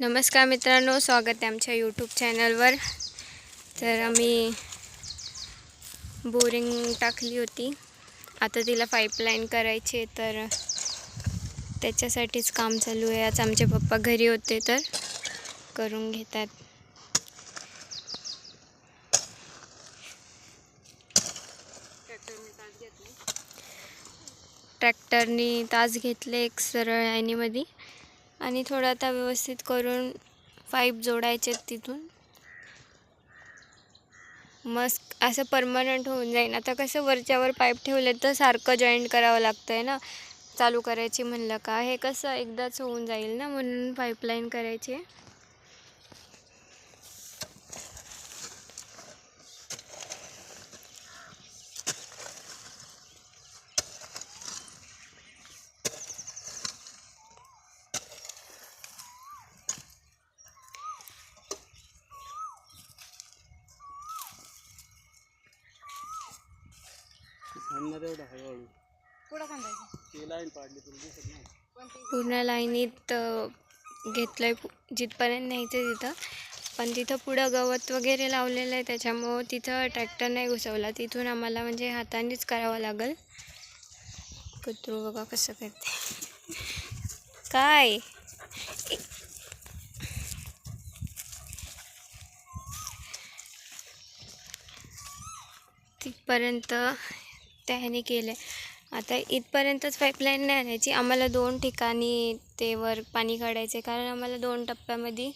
नमस्कार मित्रांनो स्वागत आहे आमच्या यूट्यूब चॅनलवर तर आम्ही बोरिंग टाकली होती. आता तिला पाईपलाईन करायची आहे तर त्याच्यासाठीच काम चालू आहे. आज आमचे पप्पा घरी होते तर करून घेतात. ट्रॅक्टरनी तास घेतले एक सरळ लाईनीमध्ये आणि थोडं आता व्यवस्थित करून पाईप जोडायचे तिथून. मस्त असं परमनंट होऊन जाईल आता कसं वरच्यावर पाईप ठेवले तर सारखं जॉईंट करावं लागतं आहे ना? चालू करायची म्हणलं का? हे कसं एकदाच होऊन जाईल ना म्हणून पाईपलाईन करायची. एवढं हळूहळू. पुढं खांदायचं? ती लाईन पाडली तुला दिसत नाही. पूर्ण लाईनीत घेतलं आहे जिथपर्यंत न्यायचं तिथं. पण तिथं पुढं गवत वगैरे लावलेलं आहे त्याच्यामुळं तिथं ट्रॅक्टर नाही घुसवला. तिथून आम्हाला म्हणजे हातानेच करावं लागेल. कुत्रू बघा कसं करते? काय? तिथपर्यंत त्याने केलं आता इथपर्यंतच पाईपलाईन नाही आणायची. आम्हाला दोन ठिकाणी ते वर पाणी काढायचं आहे कारण आम्हाला दोन टप्प्यामध्ये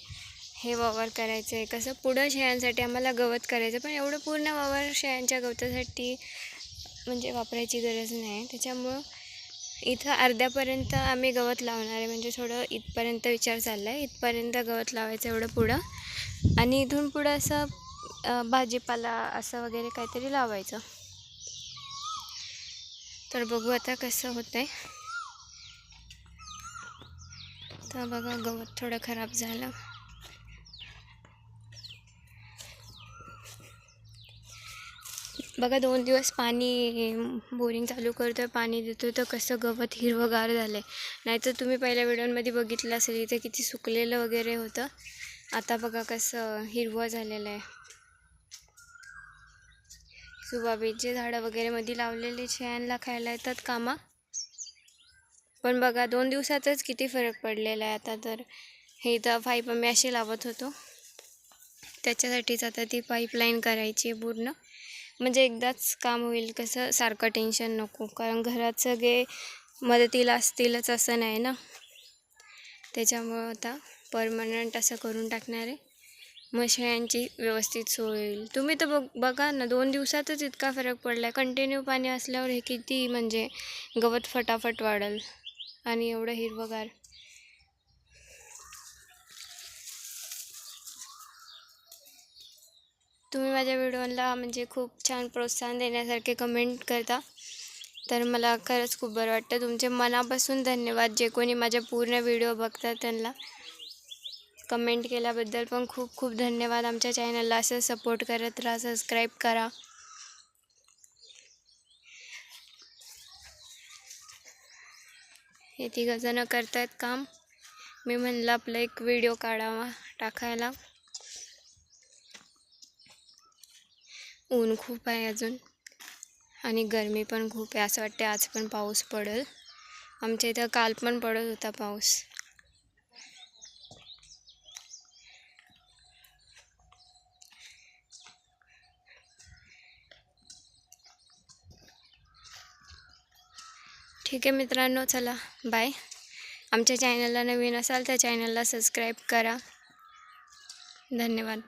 हे वावर करायचं आहे कसं पुढं शेळ्यांसाठी आम्हाला गवत करायचं पण एवढं पूर्ण वावर शेळ्यांच्या गवतासाठी म्हणजे वापरायची गरज नाही. त्याच्यामुळं इथं अर्ध्यापर्यंत आम्ही गवत लावणार आहे. म्हणजे थोडं इथपर्यंत विचार चालला आहे इथपर्यंत गवत लावायचं एवढं पुढं. आणि इथून पुढं असं भाजीपाला असं वगैरे काहीतरी लावायचं. तर बघू आता कसं होतं आहे तर बघा गवत थोडं खराब झालं. बघा दोन दिवस पाणी बोरिंग चालू करतो पाणी देतो तर कसं गवत हिरवंगार झालं आहे नाहीतर तुम्ही पहिल्या व्हिडिओमध्ये बघितलं असेल इथे किती सुकलेलं वगैरे होतं. आता बघा कसं हिरवं झालेलं आहे. सुबाबीचे झाडं वगैरे मध्ये लावलेले शेळ्यांना खायला येतात कामा. पण बघा दोन दिवसातच किती फरक पडलेला आहे आता तर. हे तर पाईप आम्ही अशी लावत होतो. त्याच्यासाठीच आता ती पाईपलाईन करायची आहे पूर्ण. म्हणजे एकदाच काम होईल कसं सारखं टेन्शन नको. कारण घरात सगळे मदतीला असतीलच असं नाही ना. त्याच्यामुळं आता परमनंट असं करून टाकणार आहे. मशाळ्यांची व्यवस्थित सोय होईल. तुम्ही तर बघ बघा ना दोन दिवसातच इतका फरक पडला आहे कंटिन्यू पाणी असल्यावर हे किती म्हणजे गवत फटाफट वाढल. आणि एवढं हिरवगार. तुम्ही माझ्या व्हिडिओला म्हणजे खूप छान प्रोत्साहन देण्यासारखे कमेंट करता. तर मला खरंच खूप बरं वाटतं. तुमचे मनापासून धन्यवाद. जे कोणी माझ्या पूर्ण व्हिडिओ बघतात त्यांना. कमेंट केल्याबद्दल पण खूप खूप धन्यवाद आमच्या चॅनलला. असं सपोर्ट करत राहा सबस्क्राईब करा. हे तिघंजणं करतायत काम. मी म्हणलं आपलं एक व्हिडिओ काढावा टाकायला. ऊन खूप आहे अजून. आणि गरमी पण खूप आहे. असं वाटते आज पण पाऊस पडेल. आमच्या इथं काल पण पडत होता पाऊस. ठीक आहे मित्रांनो चला बाय आमच्या चॅनलला नवीन असाल तर चॅनलला सबस्क्राईब करा. धन्यवाद.